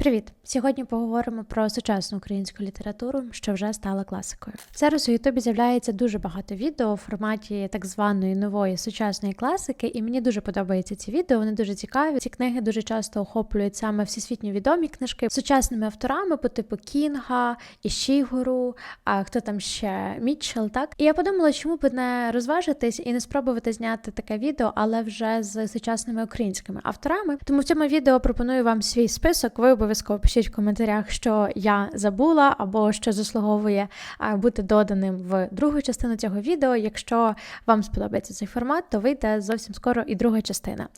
Привіт! Сьогодні поговоримо про сучасну українську літературу, що вже стала класикою. Зараз у Ютубі з'являється дуже багато відео у форматі так званої нової сучасної класики, і мені дуже подобаються ці відео. Вони дуже цікаві. Ці книги дуже часто охоплюють саме всесвітньо відомі книжки сучасними авторами по типу Кінга, Ішігуру, а хто там ще Мітчелл, так і я подумала, чому б не розважитись і не спробувати зняти таке відео, але вже з сучасними українськими авторами. Тому в цьому відео пропоную вам свій список. Ви обов'язково пишіть в коментарях, що я забула або що заслуговує бути доданим в другу частину цього відео. Якщо вам сподобається цей формат, то вийде зовсім скоро і друга частина.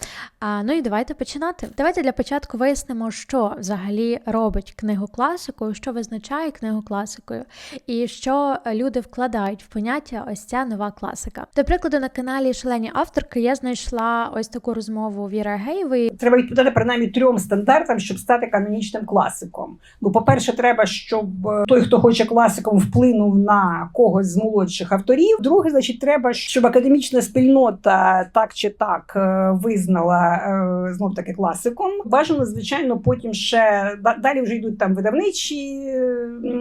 А, ну і давайте починати. Давайте для початку вияснимо, що взагалі робить книгу класикою, що визначає книгу класикою, і що люди вкладають в поняття ось ця нова класика. До прикладу, на каналі Шалені авторки я знайшла ось таку розмову Віри Гейвої, Треба відповідати принаймні трьом стандартам, щоб стати канонічним класиком. Ну, по-перше, треба, щоб е, той, хто хоче класиком, вплинув на когось з молодших авторів. Друге, значить, треба, щоб академічна спільнота так чи так е, визнала е, знов таки класиком. Бажано, звичайно, потім ще далі вже йдуть там видавничі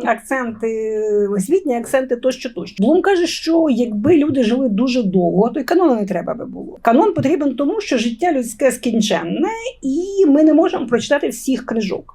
акценти, освітні акценти тощо тощо. Блум каже, що якби люди жили дуже довго, то й канону не треба би було. Канон потрібен тому, що життя людське скінченне, і ми не можемо прочитати всіх книжок.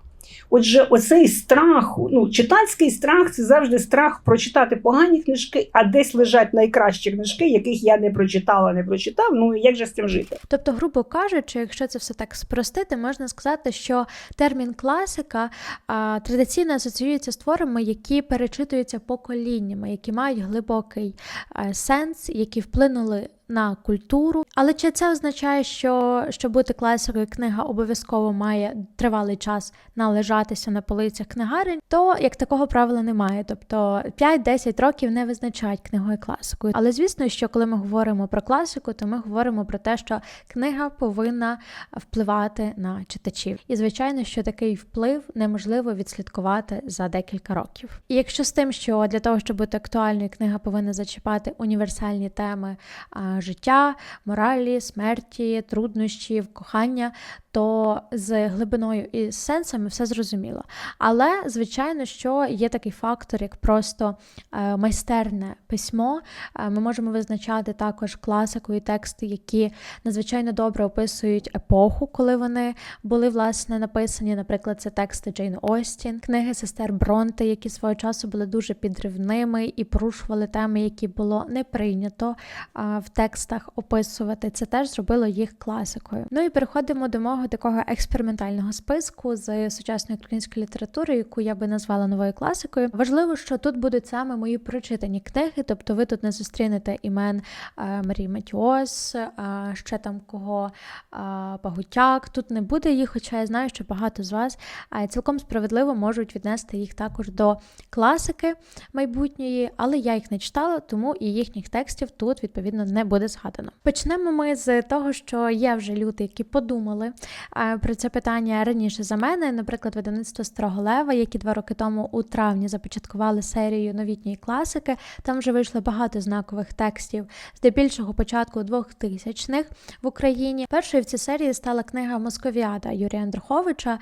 Отже, оцей страх, ну читацький страх це завжди страх прочитати погані книжки, а десь лежать найкращі книжки, яких я не прочитала, не прочитав. Ну як же з цим жити? Тобто, грубо кажучи, якщо це все так спростити, можна сказати, що термін класика а, традиційно асоціюється з творами, які перечитуються поколіннями, які мають глибокий а, сенс, які вплинули. На культуру, але чи це означає, що щоб бути класикою, книга обов'язково має тривалий час належатися на полицях книгарень, то як такого правила немає. Тобто 5-10 років не визначають книгою класикою. Але звісно, що коли ми говоримо про класику, то ми говоримо про те, що книга повинна впливати на читачів. І звичайно, що такий вплив неможливо відслідкувати за декілька років. І якщо з тим, що для того, щоб бути актуальною, книга повинна зачіпати універсальні теми життя, моралі, смерті, труднощів, кохання, то з глибиною і сенсами все зрозуміло. Але, звичайно, що є такий фактор, як просто е, майстерне письмо. Е, Ми можемо визначати також класику і тексти, які надзвичайно добре описують епоху, коли вони були власне написані. Наприклад, це тексти Джейн Остін, книги сестер Бронте, які свого часу були дуже підривними і порушували теми, які було не прийнято а, в текстах описувати. Це теж зробило їх класикою. Ну і переходимо до мого такого експериментального списку з сучасної української літератури, яку я би назвала новою класикою. Важливо, що тут будуть саме мої прочитані книги, тобто ви тут не зустрінете імен е, Марії Матіос, е, ще там кого е, Пагутяк. Тут не буде їх, хоча я знаю, що багато з вас цілком справедливо можуть віднести їх також до класики майбутньої, але я їх не читала, тому і їхніх текстів тут відповідно не буде згадано. Почнемо ми з того, що є вже люди, які подумали про це питання раніше за мене. Наприклад, видавництво Строголева, які два роки тому у травні започаткували серію новітньої класики. Там вже вийшло багато знакових текстів, здебільшого початку 2000-х в Україні. Першою в цій серії стала книга Московіада Юрія Андруховича.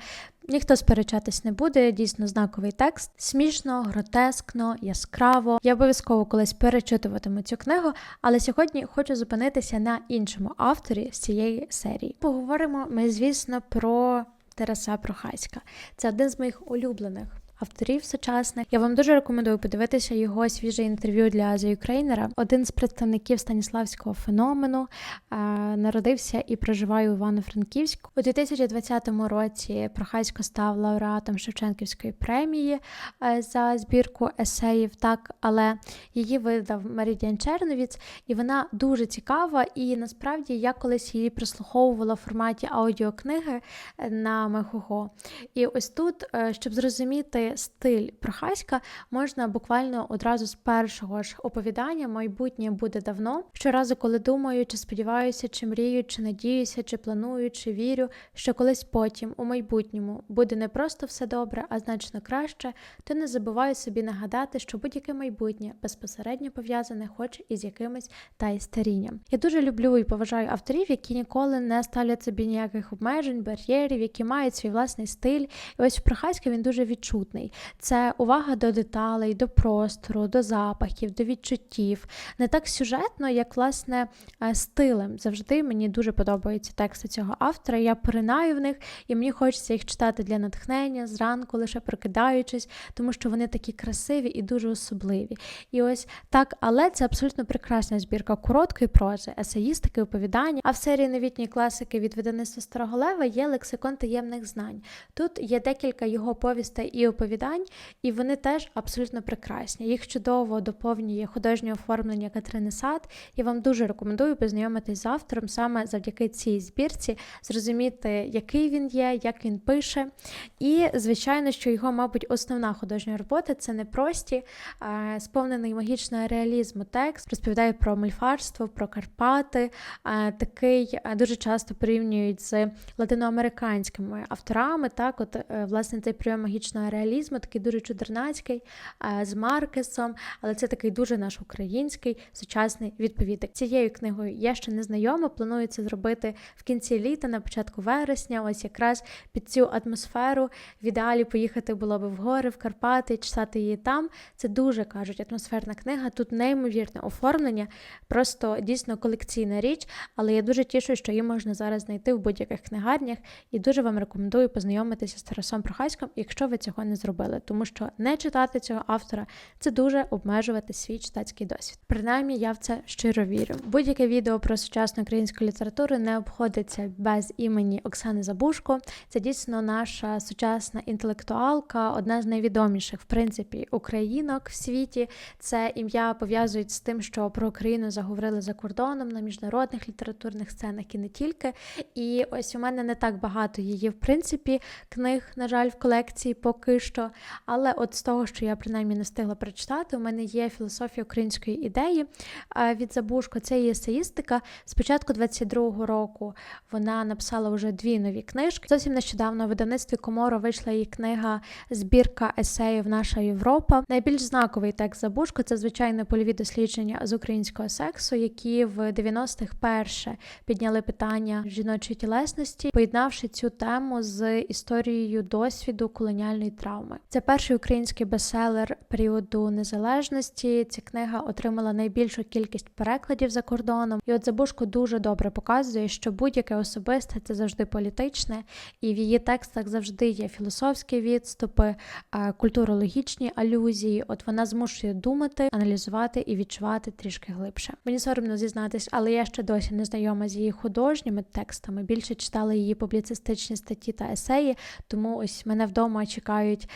Ніхто сперечатись не буде, дійсно знаковий текст. Смішно, гротескно, яскраво. Я обов'язково колись перечитуватиму цю книгу, але сьогодні хочу зупинитися на іншому авторі з цієї серії. Поговоримо ми, звісно, про Тараса Прохаська. Це один з моїх улюблених. Авторів сучасних я вам дуже рекомендую подивитися його свіже інтерв'ю для The Ukrainer. Один з представників станіславського феномену е, народився і проживає у Івано-Франківську. У 2020 році Прохасько став лауреатом Шевченківської премії е, за збірку есеїв. Так, але її видав Меридіан Черновіц, і вона дуже цікава. І насправді я колись її прослуховувала в форматі аудіокниги е, на Мехого. І ось тут, е, щоб зрозуміти стиль Прохаська, можна буквально одразу з першого ж оповідання майбутнє буде давно. Щоразу, коли думаю, чи сподіваюся, чи мрію, чи надіюся, чи планую, чи вірю, що колись потім, у майбутньому, буде не просто все добре, а значно краще, то не забуваю собі нагадати, що будь-яке майбутнє безпосередньо пов'язане хоч із якимось та й старінням. Я дуже люблю і поважаю авторів, які ніколи не ставлять собі ніяких обмежень, бар'єрів, які мають свій власний стиль. І ось в Прохаська він дуже відчутний. Це увага до деталей, до простору, до запахів, до відчуттів. Не так сюжетно, як власне е, стилем. Завжди мені дуже подобаються тексти цього автора. Я поринаю в них, і мені хочеться їх читати для натхнення зранку, лише прокидаючись, тому що вони такі красиві і дуже особливі. І ось так, але це абсолютно прекрасна збірка короткої прози, есеїстики, оповідання. А в серії новітньої класики від видавництва Старого Лева є лексикон таємних знань. Тут є декілька його повістей і оповідань, і вони теж абсолютно прекрасні. Їх чудово доповнює художнє оформлення Катерини Сад. Я вам дуже рекомендую познайомитись з автором саме завдяки цій збірці, зрозуміти, який він є, як він пише. І, звичайно, що його, мабуть, основна художня робота це не прості, а сповнений магічного реалізму текст, розповідає про мольфарство, про Карпати. а, Такий а, дуже часто порівнюють з латиноамериканськими авторами. Так, от е, власне цей прийом магічного реалізму, такий дуже чудернацький, з Маркесом, але це такий дуже наш український сучасний відповідник. Цією книгою я ще не знайома. Планую це зробити в кінці літа, на початку вересня. Ось якраз під цю атмосферу в ідеалі поїхати було би в гори, в Карпати, читати її там. Це дуже кажуть атмосферна книга. Тут неймовірне оформлення, просто дійсно колекційна річ. Але я дуже тішу, що її можна зараз знайти в будь-яких книгарнях, і дуже вам рекомендую познайомитися з Тарасом Прохаськом, якщо ви цього не зробили, тому що не читати цього автора це дуже обмежувати свій читацький досвід. Принаймні, я в це щиро вірю. Будь-яке відео про сучасну українську літературу не обходиться без імені Оксани Забушко. Це дійсно наша сучасна інтелектуалка, одна з найвідоміших, в принципі, українок в світі. Це ім'я пов'язують з тим, що про Україну заговорили за кордоном на міжнародних літературних сценах і не тільки. І ось у мене не так багато її, в принципі, книг, на жаль, в колекції поки що. Але от з того, що я принаймні не встигла прочитати, у мене є філософія української ідеї від Забушко. Це її есеїстика. Спочатку 22-го року вона написала вже дві нові книжки. Зовсім нещодавно в видавництві Коморо вийшла її книга Збірка есеїв Наша Європа. Найбільш знаковий текст Забушко це звичайно польові дослідження з українського сексу, які в 90-х перше підняли питання жіночої тілесності, поєднавши цю тему з історією досвіду колоніальної травми. Це перший український бестселер періоду незалежності. Ця книга отримала найбільшу кількість перекладів за кордоном. І от Забушко дуже добре показує, що будь-яке особисте це завжди політичне, і в її текстах завжди є філософські відступи, е, культурологічні алюзії. От вона змушує думати, аналізувати і відчувати трішки глибше. Мені соромно зізнатись, але я ще досі не знайома з її художніми текстами. Більше читала її публіцистичні статті та есеї, тому ось мене вдома чекають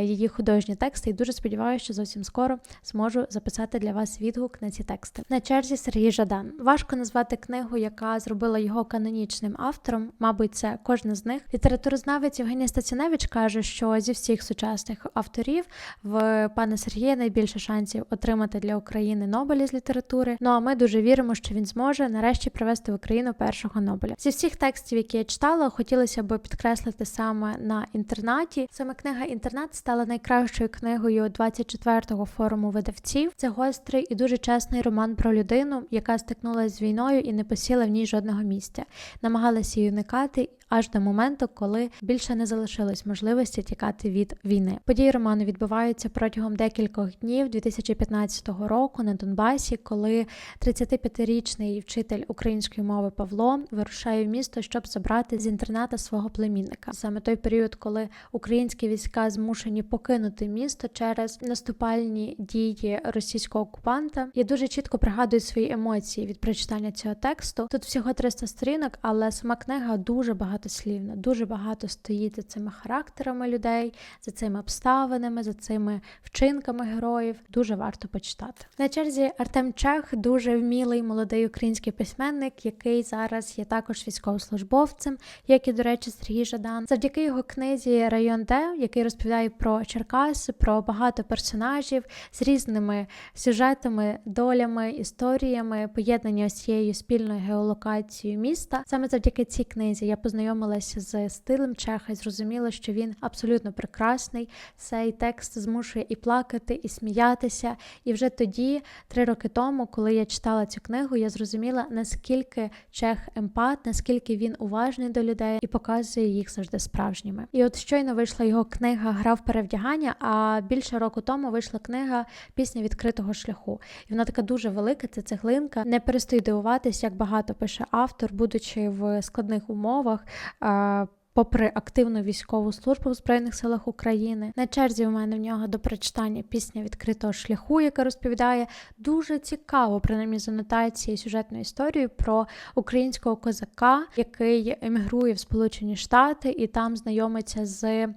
її художні тексти, і дуже сподіваюся, що зовсім скоро зможу записати для вас відгук на ці тексти. На черзі Сергій Жадан. Важко назвати книгу, яка зробила його канонічним автором. Мабуть, це кожна з них. Літературознавець Євгеній Стаціоневич каже, що зі всіх сучасних авторів в пана Сергія найбільше шансів отримати для України Нобеля з літератури. Ну а ми дуже віримо, що він зможе нарешті привести в Україну першого Нобеля. Зі всіх текстів, які я читала, хотілося б підкреслити саме на інтернаті. Саме книга Інтернат стала найкращою книгою 24-го форуму видавців. Це гострий і дуже чесний роман про людину, яка стикнулася з війною і не посіла в ній жодного місця, намагалася її уникати. Аж до моменту, коли більше не залишилось можливості тікати від війни. Події роману відбуваються протягом декількох днів 2015 року на Донбасі, коли 35-річний вчитель української мови Павло вирушає в місто, щоб забрати з інтерната свого племінника. Саме той період, коли українські війська змушені покинути місто через наступальні дії російського окупанта. Я дуже чітко пригадую свої емоції від прочитання цього тексту. Тут всього 300 сторінок, але сама книга дуже багато багатослівна, дуже багато стоїть за цими характерами людей, за цими обставинами, за цими вчинками героїв. Дуже варто почитати. На черзі Артем Чех дуже вмілий молодий український письменник, який зараз є також військовослужбовцем, як і, до речі, Сергій Жадан. Завдяки його книзі Район Д, який розповідає про Черкаси, про багато персонажів з різними сюжетами, долями, історіями, поєднані ось цією спільною геолокацією міста. Саме завдяки цій книзі я познайомилася з стилем Чеха і зрозуміла, що він абсолютно прекрасний. Цей текст змушує і плакати, і сміятися. І вже тоді, три роки тому, коли я читала цю книгу, я зрозуміла, наскільки Чех емпат, наскільки він уважний до людей і показує їх завжди справжніми. І от щойно вийшла його книга Гра в перевдягання. А більше року тому вийшла книга Пісня відкритого шляху. І вона така дуже велика. Це цеглинка. Не перестаю дивуватись, як багато пише автор, будучи в складних умовах. А, Попри активну військову службу в Збройних силах України, на черзі у мене в нього до прочитання пісня відкритого шляху, яка розповідає дуже цікаво, принаймні з анотацією сюжетну історію про українського козака, який емігрує в Сполучені Штати і там знайомиться з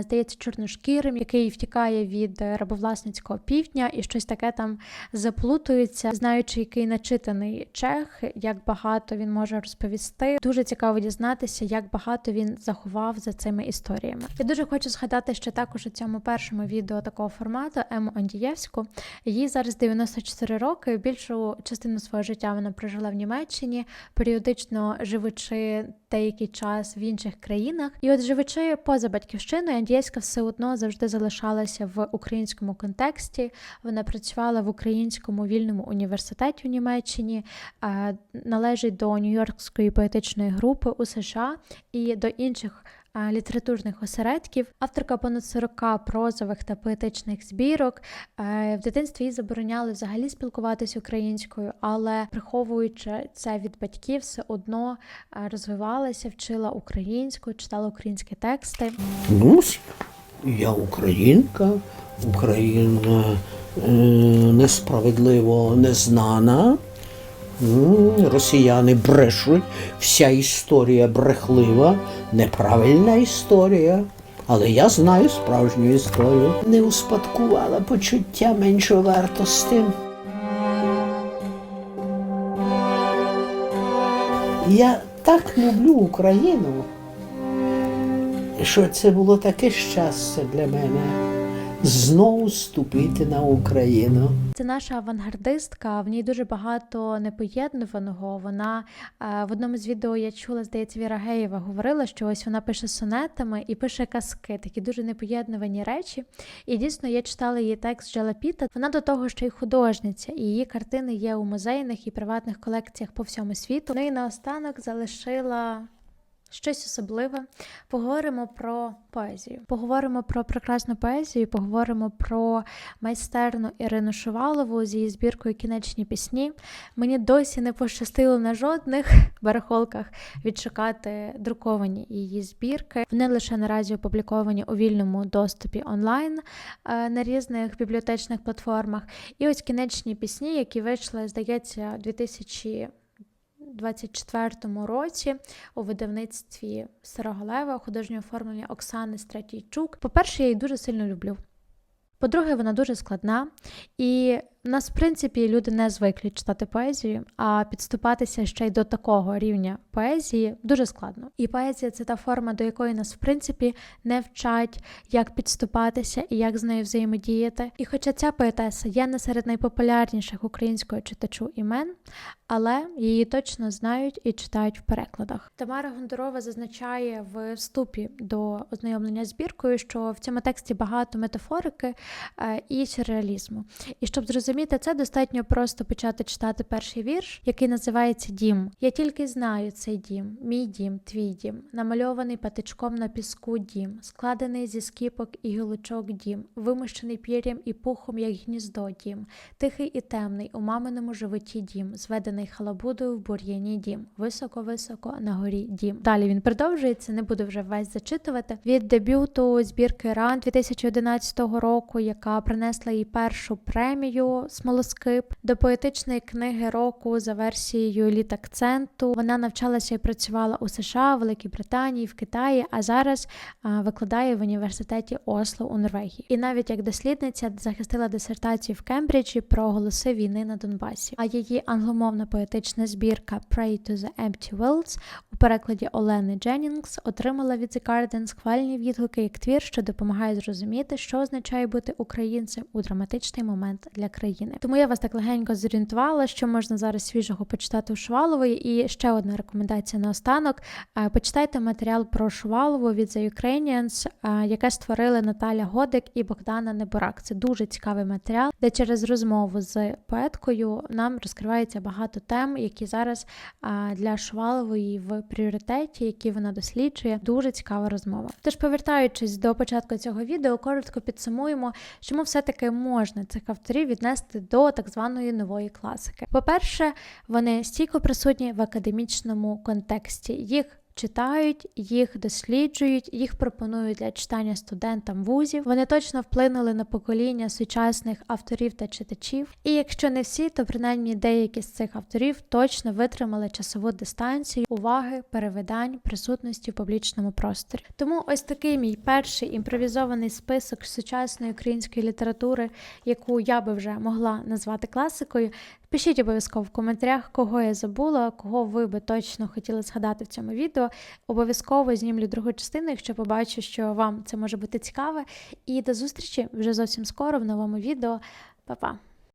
здається чорношкірим, який втікає від е, рабовласницького півдня, і щось таке там заплутується, знаючи, який начитаний чех, як багато він може розповісти. Дуже цікаво дізнатися, як багато він заховав за цими історіями. Я дуже хочу згадати ще також у цьому першому відео такого формату Ему Ондієвську. Їй зараз 94 роки. Більшу частину свого життя вона прожила в Німеччині, періодично живучи деякий час в інших країнах. І от живучи поза батьківщиною, Андієвська все одно завжди залишалася в українському контексті. Вона працювала в українському вільному університеті у Німеччині, е, належить до Нью-Йоркської поетичної групи у США і до інших. е, Літературних осередків, авторка понад 40 прозових та поетичних збірок. Е, В дитинстві їй забороняли взагалі спілкуватися українською, але приховуючи це від батьків, все одно е, розвивалася, вчила українську, читала українські тексти. Ну, я українка, Україна е, несправедливо незнана. Росіяни брешуть, вся історія брехлива, неправильна історія. Але я знаю справжню історію. Не успадкувала почуття меншовартості. Я так люблю Україну що це було таке щастя для мене знову вступити на Україну. Це наша авангардистка. В ній дуже багато непоєднуваного. Вона е, в одному з відео я чула, здається, Віра Геєва говорила, що ось вона пише сонетами і пише казки, такі дуже непоєднувані речі. І дійсно я читала її текст Джела Піта. Вона до того, що й художниця, і її картини є у музейних і приватних колекціях по всьому світу. Ну і наостанок залишила. Щось особливе. Поговоримо про поезію. Поговоримо про прекрасну поезію, поговоримо про майстерну Ірину Шувалову з її збіркою Кінечні пісні. Мені досі не пощастило на жодних барахолках відшукати друковані її збірки. Вони лише наразі опубліковані у вільному доступі онлайн е, на різних бібліотечних платформах. І ось кінечні пісні, які вийшли, здається, у 2000 24 році у видавництві Сироголева художнє оформлення Оксани Стратійчук. По-перше, я її дуже сильно люблю. По-друге, вона дуже складна, і нас, в принципі, люди не звикли читати поезію, а підступатися ще й до такого рівня поезії дуже складно. І поезія це та форма, до якої нас, в принципі, не вчать, як підступатися і як з нею взаємодіяти. І хоча ця поетеса є не серед найпопулярніших українського читачу імен, але її точно знають і читають в перекладах. Тамара Гондорова зазначає в вступі до ознайомлення збіркою, що в цьому тексті багато метафорики е, і сюрреалізму. І щоб зрозуміти це, достатньо просто почати читати перший вірш, який називається Дім. Я тільки знаю цей дім, мій дім, твій дім, намальований патичком на піску дім, складений зі скіпок і гілочок дім, вимощений пір'ям і пухом, як гніздо дім, тихий і темний у маминому животі дім, зведений халабудою в бур'яні дім, високо-високо на горі дім. Далі він продовжується, не буду вже весь зачитувати. Від дебюту збірки Ран 2011 року, яка принесла їй першу премію року Смолоскип, до поетичної книги року за версією літ акценту. Вона навчалася і працювала у США, Великій Британії, в Китаї, а зараз викладає в університеті Осло у Норвегії. І навіть як дослідниця захистила дисертацію в Кембриджі про голоси війни на Донбасі. А її англомовна поетична збірка Pray to the Empty Worlds у перекладі Олени Дженнінгс отримала від The Guardian схвальні відгуки як твір, що допомагає зрозуміти, що означає бути українцем у драматичний момент для країни. Тому я вас так легенько зорієнтувала, що можна зараз свіжого почитати у Шувалової. І ще одна рекомендація наостанок: Е, почитайте матеріал про Шувалову від The Ukrainians, е, яке створили Наталя Годик і Богдана Неборак. Це дуже цікавий матеріал, де через розмову з поеткою нам розкривається багато тем, які зараз для Шувалової в пріоритеті, які вона досліджує. Дуже цікава розмова. Тож, повертаючись до початку цього відео, коротко підсумуємо, чому все-таки можна цих авторів віднести до так званої нової класики. По-перше, вони стійко присутні в академічному контексті. Їх читають, їх досліджують, їх пропонують для читання студентам вузів. Вони точно вплинули на покоління сучасних авторів та читачів. І якщо не всі, то принаймні деякі з цих авторів точно витримали часову дистанцію уваги, перевидань, присутності в публічному просторі. Тому ось такий мій перший імпровізований список сучасної української літератури, яку я би вже могла назвати класикою. Пишіть обов'язково в коментарях, кого я забула, кого ви би точно хотіли згадати в цьому відео. Обов'язково знімлю другу частину, якщо побачу, що вам це може бути цікаве. І до зустрічі вже зовсім скоро в новому відео. Па-па!